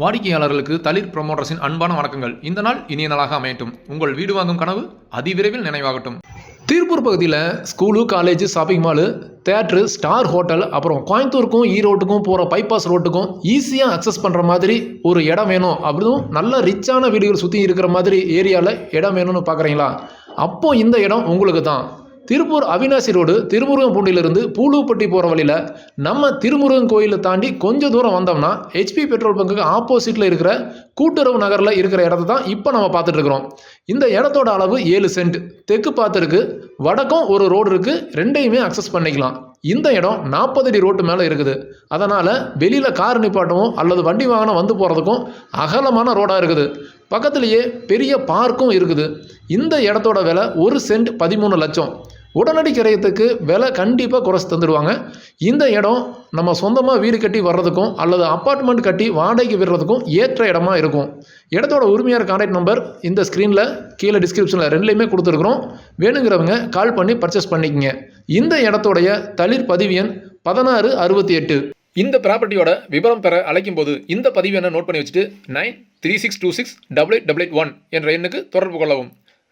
வாடிக்கையாளர்களுக்கு தளிர் ப்ரொமோட்டர்ஸின் அன்பான வணக்கங்கள். இந்த நாள் இனிய நாளாக அமையட்டும். உங்கள் வீடு வாங்கும் கனவு அதிவிரைவில் நினைவாகட்டும். திருப்பூர் பகுதியில் school college shopping mall theatre star hotel அப்புறம் கோயம்புத்தூருக்கும் ஈரோட்டுக்கும் போகிற பைபாஸ் ரோட்டுக்கும் ஈஸியாக அக்சஸ் பண்ணுற மாதிரி ஒரு இடம் வேணும். அப்படிதும் நல்ல ரிச்சான வீடுகள் சுற்றி இருக்கிற மாதிரி ஏரியாவில் இடம் வேணும்னு பார்க்குறீங்களா அப்போ இந்த இடம் உங்களுக்கு தான் திருப்பூர் அவினாசி ரோடு திருமுருகன்பூண்டிலிருந்து பூலுப்பட்டி போகிற வழியில் நம்ம திருமுருகன் கோயிலை தாண்டி கொஞ்சம் தூரம் வந்தோம்னா ஹெச்பி பெட்ரோல் பங்குக்கு ஆப்போசிட்டில் இருக்கிற கூட்டுறவு நகரில் இருக்கிற இடத்த தான் இப்போ நம்ம பார்த்துட்டு இருக்கிறோம். இந்த இடத்தோட அளவு ஏழு சென்ட். தெற்கு பார்த்துருக்கு. வடக்கும் ஒரு ரோடு இருக்குது ரெண்டையுமே அக்சஸ் பண்ணிக்கலாம். இந்த இடம் நாற்பது அடி ரோட்டு மேலே இருக்குது. அதனால் வெளியில் கார் நிப்பாட்டவும் அல்லது வண்டி வாகனம் வந்து போகிறதுக்கும் அகலமான ரோடாக இருக்குது. பக்கத்துலேயே பெரிய பார்க்கும் இருக்குது. இந்த இடத்தோட விலை ஒரு சென்ட் பதிமூணு லட்சம். உடனடி கிரயத்துக்கு விலை கண்டிப்பாக குறைச்சி தந்துடுவாங்க. இந்த இடம் நம்ம சொந்தமாக வீடு கட்டி வர்றதுக்கும் அல்லது அப்பார்ட்மெண்ட் கட்டி வாடகைக்கு விடுறதுக்கும் ஏற்ற இடமா இருக்கும். இடத்தோட உரிமையார் கான்டாக்ட் நம்பர் இந்த ஸ்க்ரீனில் கீழே டிஸ்கிரிப்ஷனில் ரெண்டுலேயுமே கொடுத்துருக்குறோம். வேணுங்கிறவங்க கால் பண்ணி பர்ச்சேஸ் பண்ணிக்கங்க. இந்த இடத்தோடைய தளிர் பதிவு எண் பதினாறு அறுபத்தி எட்டு. இந்த ப்ராப்பர்ட்டியோட விவரம் பெற அழைக்கும் போது இந்த பதிவு என்ன நோட் பண்ணி வச்சுட்டு nine three six two six double eight double eight one என்ற எண்ணுக்கு தொடர்பு கொள்ளவும்.